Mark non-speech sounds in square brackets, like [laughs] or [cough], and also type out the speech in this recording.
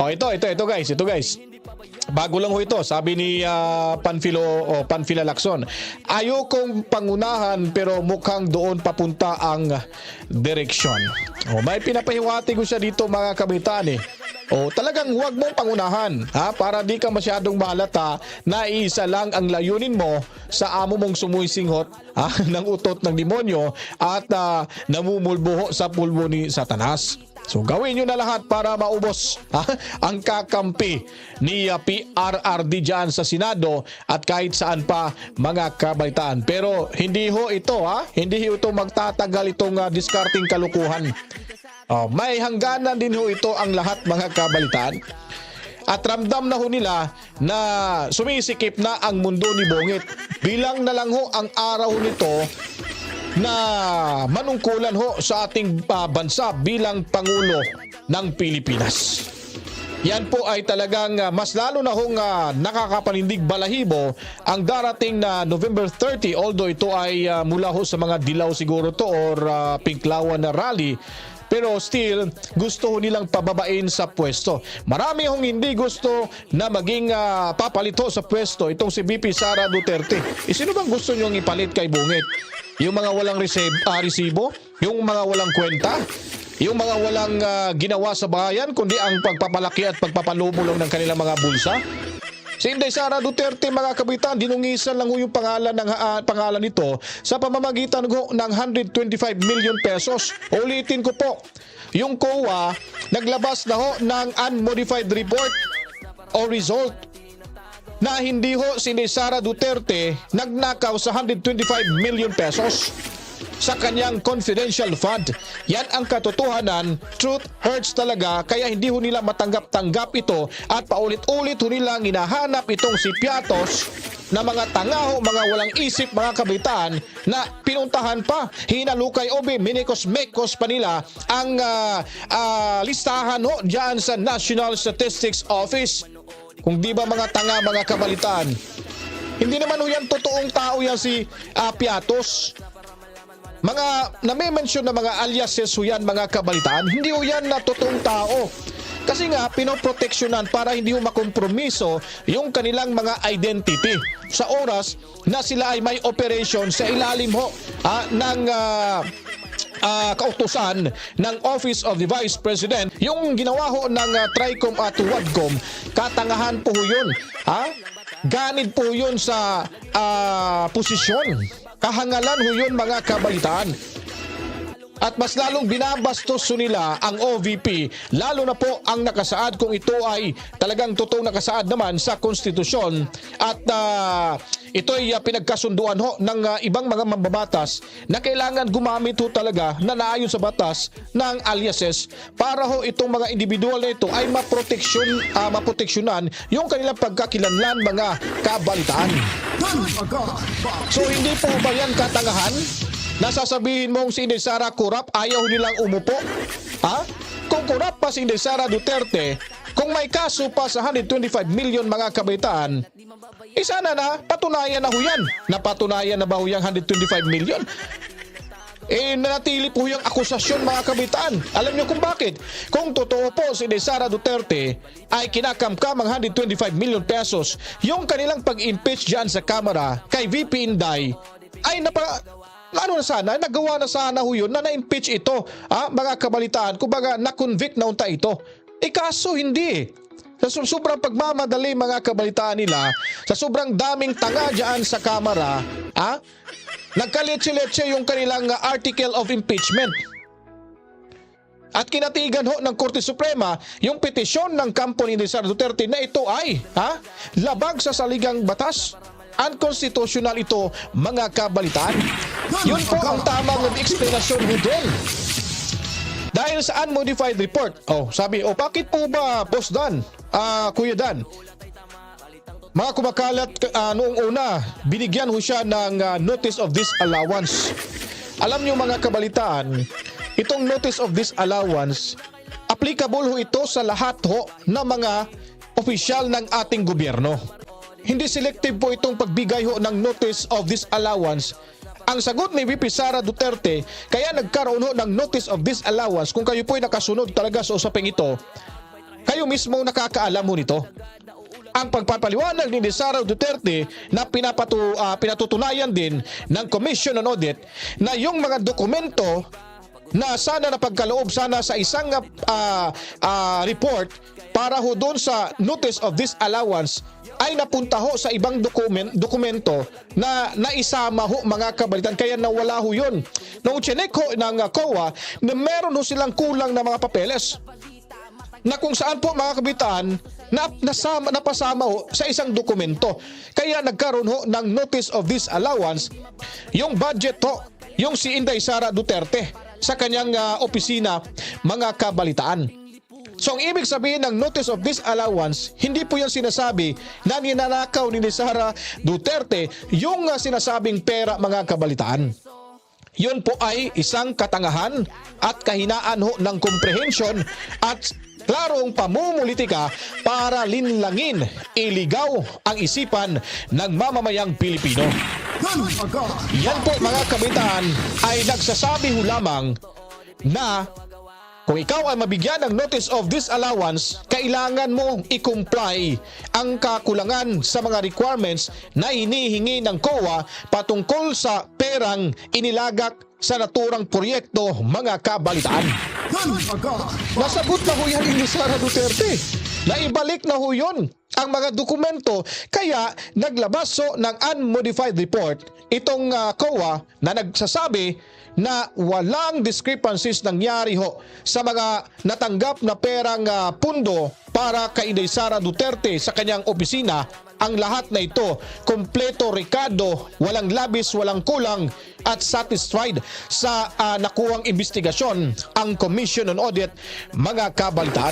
Oh, ito, ito, ito guys, ito guys. Bago lang ho ito, sabi ni ah, Panfilo o Panfila Lacson. Ayokong pangunahan pero mukhang doon papunta ang direksyon. Oh, may pinapahiwati ko siya dito mga kabitan eh. Oh, talagang huwag mong pangunahan ha para di ka masyadong mahalata na isa lang ang layunin mo sa amo mong sumuisinghot ha, [laughs] ng utot ng demonyo at ah, namumulbuho sa pulbo ni Satanas. So gawin nyo na lahat para maubos ha, ang kakampi ni uh, PRRD dyan sa Senado at kahit saan pa mga kabaitaan. Pero hindi ho ito ha, hindi ho ito magtatagal itong uh, discarding kalukuhan. Oh, may hangganan din ho ito ang lahat mga kabalitaan. At ramdam na ho nila na sumisikip na ang mundo ni Bongit. Bilang na lang ho ang araw nito na manungkulan ho sa ating ah, bansa bilang Pangulo ng Pilipinas. Yan po ay talagang ah, mas lalo na hong ah, nakakapanindig balahibo ang darating na November 30 although ito ay ah, mula ho sa mga dilaw siguro to or ah, pinklawan na rally pero still gusto ho nilang pababain sa pwesto. Marami hong hindi gusto na maging ah, papalito sa pwesto itong si BP Sara Duterte. E sino bang gusto niyong ipalit kay Bungit? Yung mga walang resib, ah, resibo? Yung mga walang kwenta? Yung mga walang ah, ginawa sa bayan kundi ang pagpapalaki at pagpapalumulong ng kanilang mga bulsa? Si Inday Sara Duterte mga kabitan, dinungisan lang yung pangalan ng ah, pangalan nito sa pamamagitan ng 125 million pesos. Ulitin ko po, yung COA naglabas na ho ng unmodified report o result na hindi ho si Sara Duterte nagnakaw sa 125 million pesos sa kanyang confidential fund. Yan ang katotohanan. Truth hurts talaga kaya hindi ho nila matanggap-tanggap ito at paulit-ulit ho nilang hinahanap itong si Piatos na mga tanga ho, mga walang isip, mga kabitaan na pinuntahan pa, hinalukay obe, minikos-mekos pa nila ang ah, ah, listahan ho dyan sa National Statistics Office. Kung di ba mga tanga, mga kabalitaan, hindi naman yan totoong tao yan si ah, Piatos. Mga nami-mention na mga aliases ho yan mga kabalitaan, hindi ho yan na totoong tao. Kasi nga, pinoproteksyonan para hindi ho makompromiso yung kanilang mga identity. Sa oras na sila ay may operation sa ilalim ho ah, ng ah, ah, kautusan ng Office of the Vice President. Yung ginawa ho ng ah, TRICOM at WADCOM, katangahan po yun. Ha? Ganid po yun sa ah, posisyon. Kahangalan ho yun mga kabalitaan. At mas lalong binabastos nila ang OVP, lalo na po ang nakasaad kung ito ay talagang totoong nakasaad naman sa konstitusyon at ah, ito ay ah, pinagkasunduan ho ng ah, ibang mga mambabatas na kailangan gumamit ho talaga na naayon sa batas ng aliases para ho itong mga individual na ito ay maproteksyon, ah, maproteksyonan yung kanilang pagkakilanlan mga kabalitaan. So hindi po ba yan katangahan? Nasasabihin mong si Inday Sara kurap, ayaw nilang umupo? Ha? Kung kurap pa si Inday Sara Duterte, kung may kaso pa sa 125 million mga kabaitaan, eh sana na patunayan na ho yan. Napatunayan na ba ho yung 125 million? eh nanatili po yung akusasyon mga kabitaan. Alam niyo kung bakit? Kung totoo po si Sara Duterte ay kinakamkam ang 125 million pesos, yung kanilang pag-impeach dyan sa Kamara kay VP Inday ay napa ano na sana, nagawa na sana ho yun na na-impeach ito, ah, mga kabalitaan, kumbaga na-convict na unta ito. Eh kaso hindi eh. Sa so- sobrang pagmamadali mga kabalitaan nila, sa sobrang daming tanga dyan sa kamera, ah, nagkaletse-letse yung kanilang article of impeachment. At kinatigan ho ng Korte Suprema yung petisyon ng kampo ni Sara Duterte na ito ay ha, labag sa saligang batas. Unconstitutional ito mga kabalitaan. Yun po ang tamang eksplanasyon ho doon. Dahil sa unmodified report, oh, sabi, oh, bakit po ba, Boss Dan, ah, Kuya Dan, mga kumakalat ah, noong una, binigyan ho siya ng ah, notice of disallowance. Alam niyo mga kabalitaan, itong notice of disallowance, applicable ho ito sa lahat ho ng mga opisyal ng ating gobyerno. Hindi selective po itong pagbigay ho ng notice of disallowance ang sagot ni VP Sara Duterte, kaya nagkaroon ho ng notice of disallowance kung kayo po ay nakasunod talaga sa usaping ito, kayo mismo nakakaalam mo nito. Ang pagpapaliwanag ni Sara Duterte na pinapatu, ah, pinatutunayan din ng Commission on Audit na yung mga dokumento na sana napagkaloob sana sa isang ah, ah, report para ho doon sa notice of disallowance ay napunta ho sa ibang dokumen, dokumento na naisama ho mga kabalitan kaya nawala ho yun. Nung chinek ho ng COA na meron ho silang kulang na mga papeles na kung saan po mga kabitaan na nasama, napasama ho sa isang dokumento. Kaya nagkaroon ho ng notice of disallowance yung budget ho, yung si Inday Sara Duterte sa kanyang ah, opisina mga kabalitaan. So ang ibig sabihin ng notice of disallowance, hindi po yung sinasabi na ninanakaw ni Sara Duterte yung ah, sinasabing pera mga kabalitaan. Yun po ay isang katangahan at kahinaan ho ng comprehension at klarong pamumulitika para linlangin, iligaw ang isipan ng mamamayang Pilipino. Yan po mga kabitaan ay nagsasabi ho lamang na kung ikaw ay mabigyan ng notice of disallowance, kailangan mo i-comply ang kakulangan sa mga requirements na hinihingi ng COA patungkol sa perang inilagak sa naturang proyekto mga kabalitaan. Nasagot na ho yan ni Sara Duterte. Naibalik na ho yun ang mga dokumento kaya naglabas so ng unmodified report itong ah, COA na nagsasabi na walang discrepancies nangyari ho sa mga natanggap na perang ah, pundo para kay Sara Duterte sa kanyang opisina ang lahat na ito kompleto rekado, walang labis, walang kulang at satisfied sa ah, nakuwang investigasyon ang Commission on Audit mga kabalitaan.